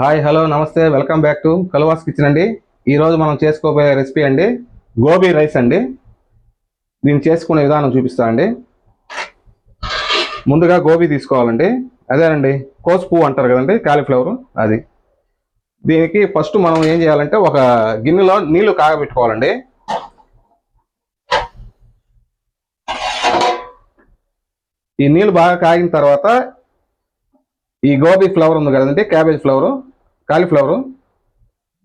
Hi hello నమస్తే welcome back to Kaluva's kitchen అండి. ఈరోజు మనం చేసుకోబోయే రెసిపీ అండి గోబీ రైస్ అండి. దీన్ని చేసుకునే విధానం చూపిస్తా అండి. ముందుగా గోబీ తీసుకోవాలండి. అదేనండి కోసు పువ్వు అంటారు కదండి కాలీఫ్లవర్ అది. దీనికి ఫస్ట్ మనం ఏం చేయాలంటే ఒక గిన్నెలో నీళ్ళు కాగబెట్టుకోవాలండి. ఈ నీళ్ళు బాగా కాగిన తర్వాత ఈ గోబీ ఫ్లవర్ ఉంది కదండి క్యాబేజ్ ఫ్లవర్ కాలీఫ్లవర్.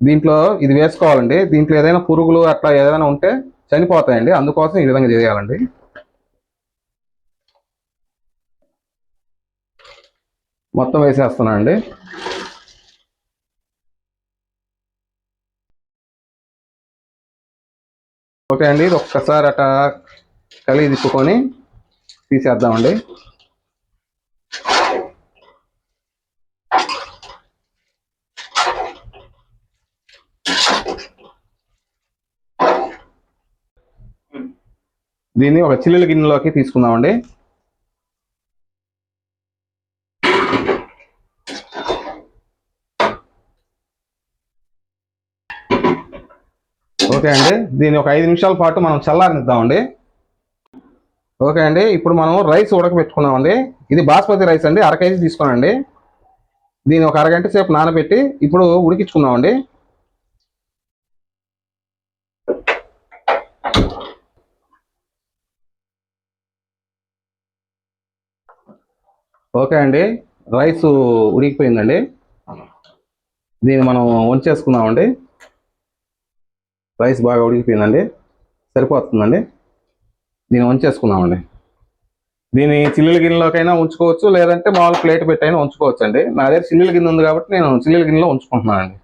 దీంట్లో ఇది వేసుకోవాలండి. దీంట్లో ఏదైనా పురుగులు అట్లా ఏదైనా ఉంటే చనిపోతాయండి. అందుకోసం ఈ విధంగా చేయాలండి. మొత్తం వేసేస్తున్నానండి ఓకే అండి ఇది ఒక్కసారి అట్లా కలిగి తిప్పుకొని తీసేద్దామండి. దీన్ని ఒక చిల్లుల గిన్నెలోకి తీసుకుందామండి. ఓకే అండి. దీన్ని ఒక ఐదు నిమిషాల పాటు మనం చల్లారనిద్దామండి. ఓకే అండి. ఇప్పుడు మనం రైస్ ఉడకబెట్టుకున్నామండి ఇది బాస్మతి రైస్ అండి. అర కేజీ తీసుకున్నాండి దీన్ని ఒక అరగంట సేపు నానబెట్టి ఇప్పుడు ఉడికించుకుందామండి. ఓకే అండి. రైస్ ఉడికిపోయిందండి. దీన్ని మనం వంచేసుకుందామండి. రైస్ బాగా ఉడికిపోయిందండి. సరిపోతుందండి. దీన్ని వంచేసుకుందామండి. దీన్ని చిల్లుల గిన్నెలోకైనా ఉంచుకోవచ్చు లేదంటే మామూలు ప్లేట్ పెట్టైనా ఉంచుకోవచ్చు అండి నా దగ్గర చిల్లుల గిన్నె ఉంది కాబట్టి నేను చిల్లుల గిన్నెలో ఉంచుకుంటున్నానండి.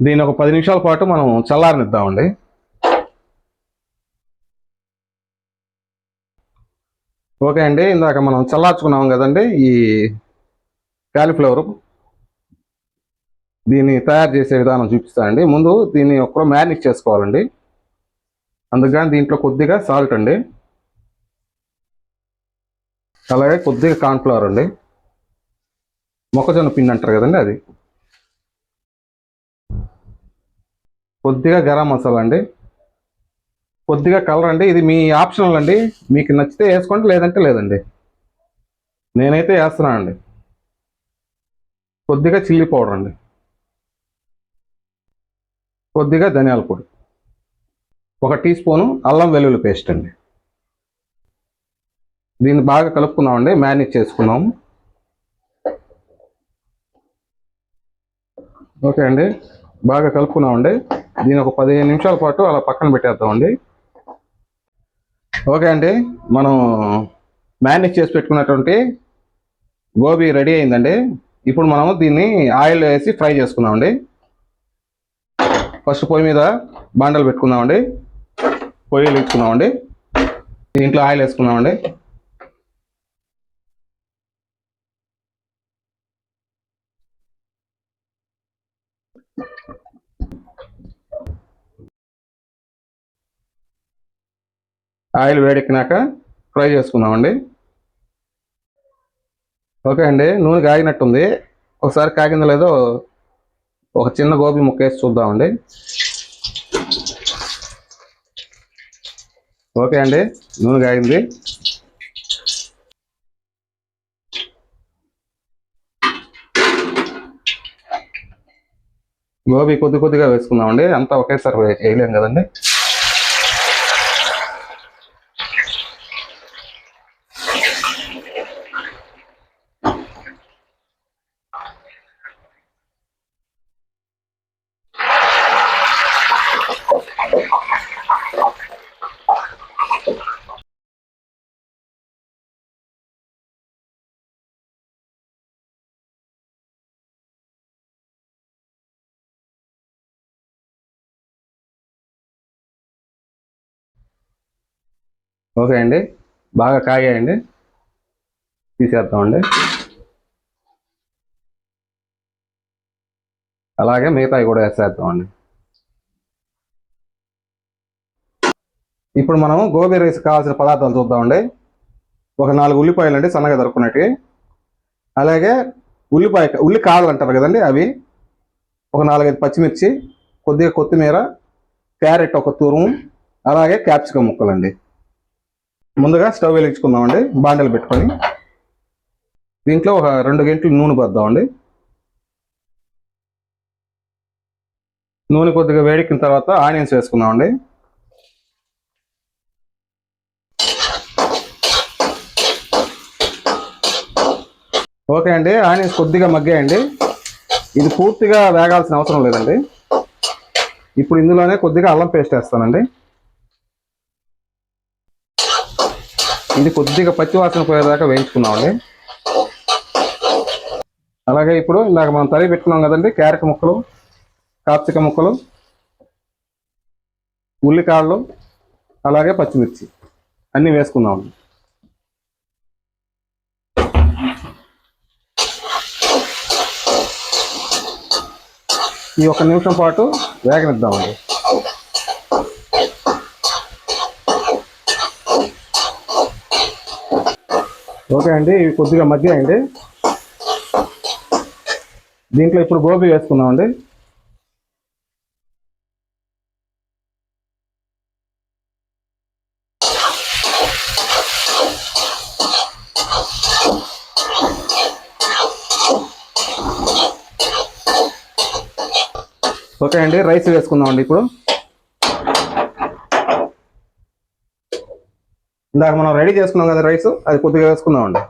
దీన్ని ఒక పది నిమిషాల పాటు మనం చల్లారనిద్దామండి. ఓకే అండి ఇందాక మనం చల్లార్చుకున్నాం కదండి ఈ కాలీఫ్లవర్ దీన్ని తయారు చేసే విధానం చూపిస్తానండి. ముందు దీన్ని ఒక్క మ్యారినేట్ చేసుకోవాలండి. అందుకని దీంట్లో కొద్దిగా సాల్ట్ అండి. అలాగే కొద్దిగా కార్న్ఫ్లవర్ అండి. మొక్కజొన్న పిండి అంటారు కదండి అది. కొద్దిగా గరం మసాలా అండి. కొద్దిగా కలర్ అండి. ఇది మీ ఆప్షనల్ అండి. మీకు నచ్చితే వేసుకోండి లేదంటే లేదండి. నేనైతే వేస్తున్నానండి కొద్దిగా చిల్లీ పౌడర్ అండి. కొద్దిగా ధనియాల పొడి. ఒక టీ స్పూను అల్లం వెల్లుల్లి పేస్ట్ అండి. దీన్ని బాగా కలుపుకున్నామండి మ్యారినేట్ చేసుకున్నాం ఓకే అండి. బాగా కలుపుకున్నామండి దీని ఒక పదిహేను నిమిషాల పాటు అలా పక్కన పెట్టేద్దామండి. ఓకే అండి మనం మ్యారినేట్ చేసి పెట్టుకున్నటువంటి గోబీ రెడీ అయిందండి. ఇప్పుడు మనం దీన్ని ఆయిల్ వేసి ఫ్రై చేసుకుందామండి. ఫస్ట్ పొయ్యి మీద బాండలు పెట్టుకుందామండి. పొయ్యిలు ఇచ్చుకుందామండి దీంట్లో ఆయిల్ వేసుకుందామండి. ఆయిల్ వేడెక్కినాక ఫ్రై చేసుకుందామండి. ఓకే అండి నూనె కాగినట్టుంది. ఒకసారి కాగిందో లేదో ఒక చిన్న గోబీ ముక్క వేసి చూద్దామండి. ఓకే అండి నూనె కాగింది. గోబీ కొద్ది కొద్దిగా వేసుకుందామండి అంతా ఒకేసారి వేయలేం కదండి. ఓకే అండి. బాగా కాగాయండి. తీసేద్దామండి. అలాగే మిగతావి కూడా వేసేద్దామండి. ఇప్పుడు మనం గోబీ రైస్ కావాల్సిన పదార్థాలు చూద్దామండి. ఒక నాలుగు ఉల్లిపాయలు అండి సన్నగా దొరుకున్నట్టు అలాగే ఉల్లిపాయ ఉల్లి కాడలు అంటారు కదండి అవి. ఒక నాలుగైదు పచ్చిమిర్చి కొద్దిగా కొత్తిమీర క్యారెట్ ఒక తురుము అలాగే క్యాప్సికమ్ ముక్కలండి. ముందుగా స్టవ్ వెలిగించుకుందామండి. బాండలు పెట్టుకొని. దీంట్లో ఒక రెండు గంటలు నూనె పోద్దామండి. నూనె కొద్దిగా వేడెక్కిన తర్వాత ఆనియన్స్ వేసుకుందామండి. ఓకే అండి ఆనియన్స్ కొద్దిగా మగ్గాయండి. ఇది పూర్తిగా వేగాల్సిన అవసరం లేదండి. ఇప్పుడు ఇందులోనే కొద్దిగా అల్లం పేస్ట్ వేస్తానండి. ఇది కొద్దిగా పచ్చివాసన పోయేదాకా వేయించుకున్నామండి. అలాగే ఇప్పుడు ఇందాక మనం తరిగి పెట్టుకున్నాం కదండి క్యారెట్ ముక్కలు కాప్సిక ముక్కలు ఉల్లికాళ్ళు అలాగే పచ్చిమిర్చి అన్నీ వేసుకుందామండి ఈ ఒక నిమిషం పాటు వేగనిద్దామండి. ఓకే అండి ఇవి కొద్దిగా మధ్య అండి. దీంట్లో ఇప్పుడు గోబీ వేసుకుందామండి ఓకే అండి రైస్ వేసుకుందామండి ఇప్పుడు. ఇందాక మనం రెడీ చేసుకున్నాం కదా రైస్ అది కొద్దిగా వేసుకుందామండి.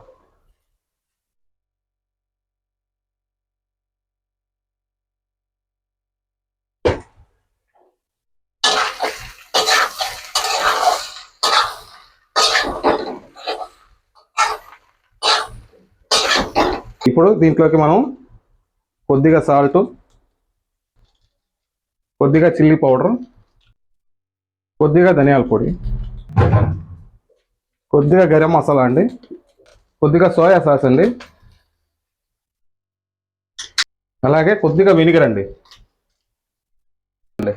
ఇప్పుడు దీంట్లోకి మనం కొద్దిగా సాల్ట్ కొద్దిగా చిల్లీ పౌడర్ కొద్దిగా ధనియాల పొడి కొద్దిగా గరం మసాలా అండి. కొద్దిగా సోయా సాస్ అండి. అలాగే కొద్దిగా వినిగర్ అండి. అండి.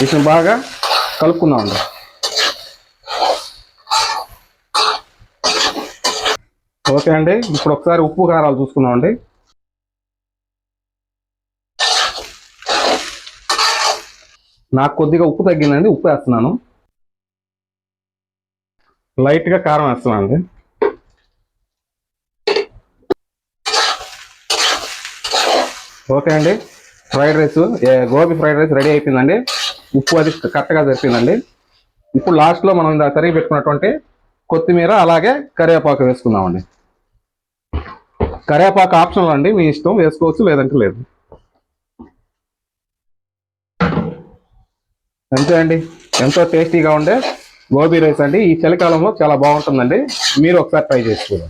వీటిని బాగా కలుపుకుందాం అండి. ఓకే అండి. ఇప్పుడు ఒకసారి ఉప్పు కారాలు చూసుకుందాం అండి. నాకు కొద్దిగా ఉప్పు తగ్గిందండి. ఉప్పు వేస్తున్నాను. లైట్గా కారం వేస్తున్నాను ఓకే అండి. Fried rice gobi fried rice ready అయిపోయిందండి. ఉప్పు అది కరెక్ట్గా జరిపిందండి. ఇప్పుడు లాస్ట్లో మనం తరిగి పెట్టుకున్నటువంటి కొత్తిమీర అలాగే కరివేపాకు వేసుకుందామండి. కరివేపాకు ఆప్షనల్ అండి. మీ ఇష్టం వేసుకోవచ్చు లేదంటే లేదు. అంతే అండి. ఎంతో టేస్టీగా ఉండే గోబీ రైస్ అండి. ఈ చలికాలంలో చాలా బాగుంటుందండి. మీరు ఒకసారి ట్రై చేసుకోండి